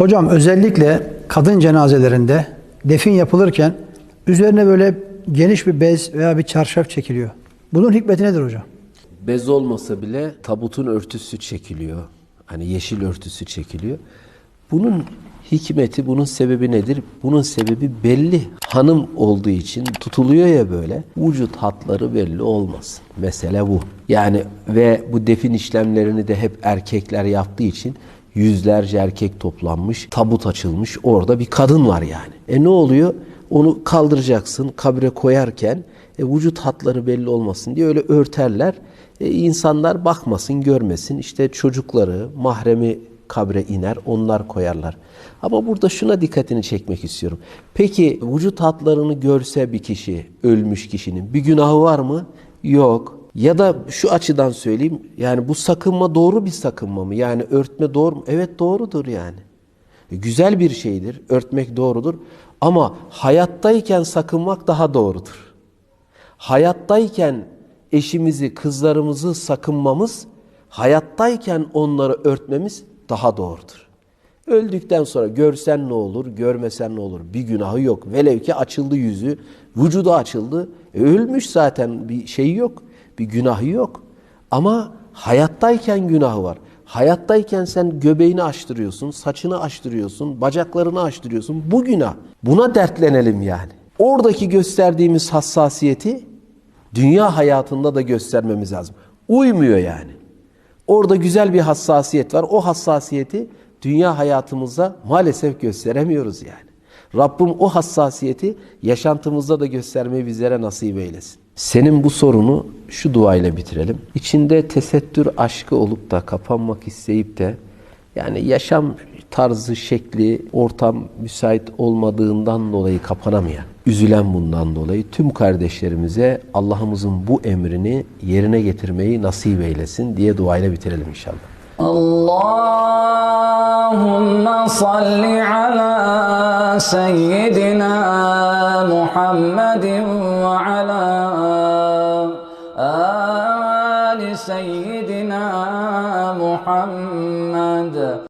Hocam özellikle kadın cenazelerinde defin yapılırken üzerine böyle geniş bir bez veya bir çarşaf çekiliyor. Bunun hikmeti nedir hocam? Bez olmasa bile tabutun örtüsü çekiliyor. Hani yeşil örtüsü çekiliyor. Bunun hikmeti, bunun sebebi nedir? Bunun sebebi belli. Hanım olduğu için tutuluyor ya böyle. Vücut hatları belli olmasın. Mesele bu. Yani ve bu defin işlemlerini de hep erkekler yaptığı için yüzlerce erkek toplanmış, tabut açılmış. Orada bir kadın var yani. E ne oluyor? Onu kaldıracaksın kabre koyarken e, vücut hatları belli olmasın diye öyle örterler. E, insanlar bakmasın, görmesin. İşte çocukları, mahremi kabre iner, onlar koyarlar. Ama burada şuna dikkatini çekmek istiyorum. Peki vücut hatlarını görse bir kişi, ölmüş kişinin bir günahı var mı? Yok. Ya da şu açıdan söyleyeyim, yani bu sakınma doğru bir sakınma mı? Yani örtme doğru mu? Evet doğrudur yani. E, Güzel bir şeydir, örtmek doğrudur. Ama hayattayken sakınmak daha doğrudur. Hayattayken eşimizi, kızlarımızı sakınmamız, hayattayken onları örtmemiz daha doğrudur. Öldükten sonra görsen ne olur, görmesen ne olur? Bir günahı yok. Velev ki açıldı yüzü, vücudu açıldı. E, ölmüş zaten bir şey yok, bir günahı yok. Ama hayattayken günahı var. Hayattayken sen göbeğini açtırıyorsun, saçını açtırıyorsun, bacaklarını açtırıyorsun. Bu günah. Buna dertlenelim yani. Oradaki gösterdiğimiz hassasiyeti dünya hayatında da göstermemiz lazım. Uymuyor yani. Orada güzel bir hassasiyet var. O hassasiyeti dünya hayatımızda maalesef gösteremiyoruz yani. Rabbim o hassasiyeti yaşantımızda da göstermeyi bizlere nasip eylesin. Senin bu sorunu şu duayla bitirelim. İçinde tesettür aşkı olup da kapanmak isteyip de yani yaşam tarzı, şekli, ortam müsait olmadığından dolayı kapanamayan, üzülen bundan dolayı tüm kardeşlerimize Allah'ımızın bu emrini yerine getirmeyi nasip eylesin diye duayla bitirelim inşallah. Allahümme salli ala seyyidina Muhammedin ve ala ali seyyidina Muhammed